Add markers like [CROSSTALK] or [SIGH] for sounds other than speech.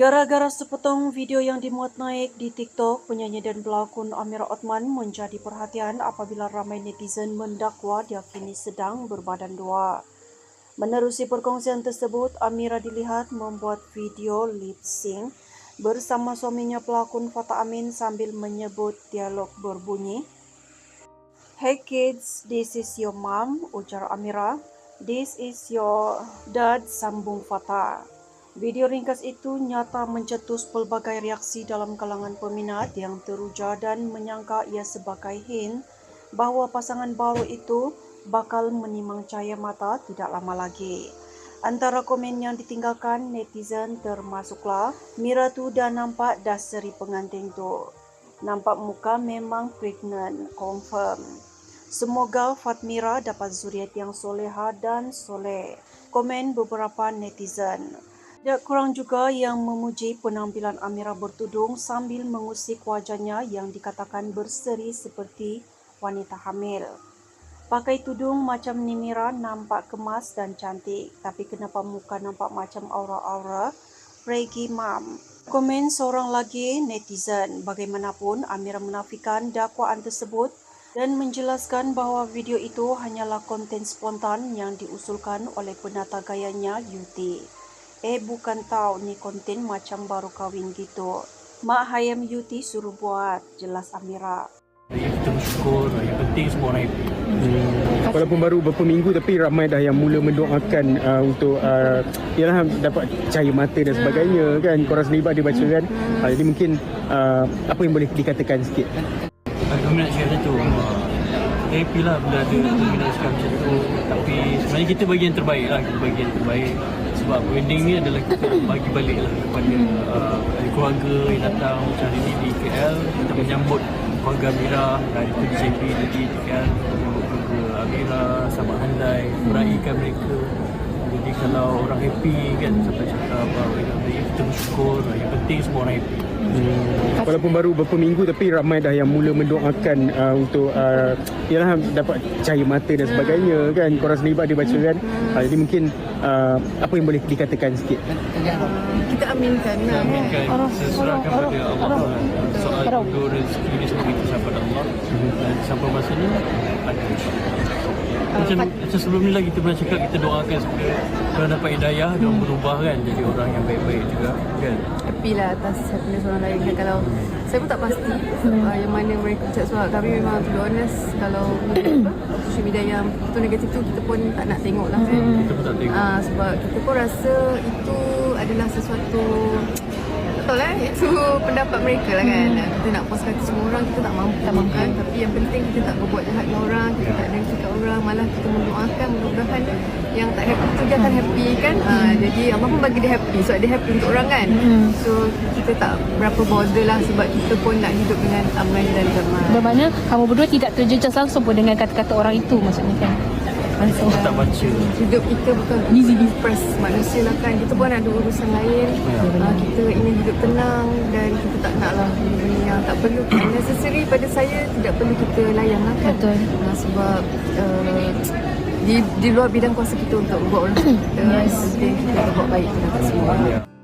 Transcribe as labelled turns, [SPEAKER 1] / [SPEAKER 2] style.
[SPEAKER 1] Gara-gara sepotong video yang dimuat naik di TikTok, penyanyi dan pelakon Amira Othman menjadi perhatian apabila ramai netizen mendakwa dia kini sedang berbadan dua. Menerusi perkongsian tersebut, Amira dilihat membuat video lip sync bersama suaminya pelakon Fata Amin sambil menyebut dialog berbunyi, Hey kids, this is your mom, ujar Amira. This is your dad, sambung Fata. Video ringkas itu nyata mencetus pelbagai reaksi dalam kalangan peminat yang teruja dan menyangka ia sebagai hint bahawa pasangan baru itu bakal menimang cahaya mata tidak lama lagi. Antara komen yang ditinggalkan netizen termasuklah Mira tu dah nampak dah seri pengantin tu. Nampak muka memang pregnant, confirm. Semoga Fatmira dapat zuriat yang soleha dan soleh. Komen beberapa netizen. Tak kurang juga yang memuji penampilan Amira bertudung sambil mengusik wajahnya yang dikatakan berseri seperti wanita hamil. Pakai tudung macam Nimira nampak kemas dan cantik, tapi kenapa muka nampak macam aura-aura Reggie Mam? Komen seorang lagi netizen, bagaimanapun Amira menafikan dakwaan tersebut dan menjelaskan bahawa video itu hanyalah konten spontan yang diusulkan oleh penata gayanya Yuti. Eh bukan tahu ni konten macam baru kahwin gitu. Mak Hayam Yuti suruh buat, jelas Amira.
[SPEAKER 2] Kita bersyukur Yang penting semua orang happy
[SPEAKER 3] Hmm. Walaupun baru beberapa minggu tapi ramai dah yang mula mendoakan uh, untuk uh, ialah dapat cahaya mata dan sebagainya kan korang sendiri ada baca kan uh, jadi mungkin uh, apa yang boleh dikatakan sikit
[SPEAKER 2] Kami nak cakap macam tu Happy lah bila ada kami nak cakap macam tu. Tapi sebenarnya kita bagi yang terbaik lah. Kita bagi yang terbaik. Sebab wedding ni adalah kita bagi balik lah Kepada uh, keluarga yang datang hari ni di KL Kita menyambut keluarga Amira Dari tu JP di KL keluarga Amira Sama Handai Meraihkan mereka kalau orang happy kan sampai cakap apa kita bersyukur yang penting semua orang happy.
[SPEAKER 3] Hmm. walaupun baru beberapa minggu tapi ramai dah yang mula mendoakan uh, untuk uh, ialah dapat cahaya mata dan sebagainya kan. Korang sendiri ada baca kan. Uh, jadi mungkin uh, apa yang boleh dikatakan sikit?
[SPEAKER 4] Kita aminkan lah.
[SPEAKER 2] aminkan saya serahkan pada Allah soal jodoh rezeki ni semua kita sampai Allah. Dan sampai masa ni ada macam, macam sebelum ni lah kita pernah cakap kita doakan supaya orang dapat hidayah dan berubah kan jadi orang yang baik-baik juga kan?
[SPEAKER 4] Happy lah atas happiness orang lain kan. Kalau saya pun tak pasti uh, yang mana mereka ucap sebab kami memang to be honest kalau apa, social media yang itu negatif tu kita pun tak nak tengok lah kan.
[SPEAKER 2] Kita pun tak tengok.
[SPEAKER 4] Uh, sebab kita pun rasa itu adalah sesuatu betul lah itu [LAUGHS] pendapat mereka lah kan. Kita nak puas hati semua orang kita tak mampu tak mampu kan tapi yang penting kita tak berbuat jahat dengan orang kita tak dengki kat orang. Malah kita mendoakan mudah-mudahan yang tak happy tu dia akan happy kan? Uh, jadi Allah pun bagi dia happy. Sebab dia happy untuk orang kan? So kita tak berapa bother lah sebab kita pun nak hidup dengan aman dan damai.
[SPEAKER 5] Bermakna kamu berdua tidak terjejas langsung pun dengan kata-kata orang itu maksudnya kan.
[SPEAKER 2] Kita tak baca.
[SPEAKER 4] Hidup kita bukan busy depressed manusia lah kan. Kita pun ada urusan lain. Uh, kita ingin hidup tenang dan kita tak nak lah benda yang tak perlu. Unnecessary pada saya tidak perlu kita layan lah kan.
[SPEAKER 5] Betul.
[SPEAKER 4] uh, sebab uh, di, di luar bidang kuasa kita untuk buat orang [COUGHS] kita yes. kita buat baik. Kita semua
[SPEAKER 2] Ya.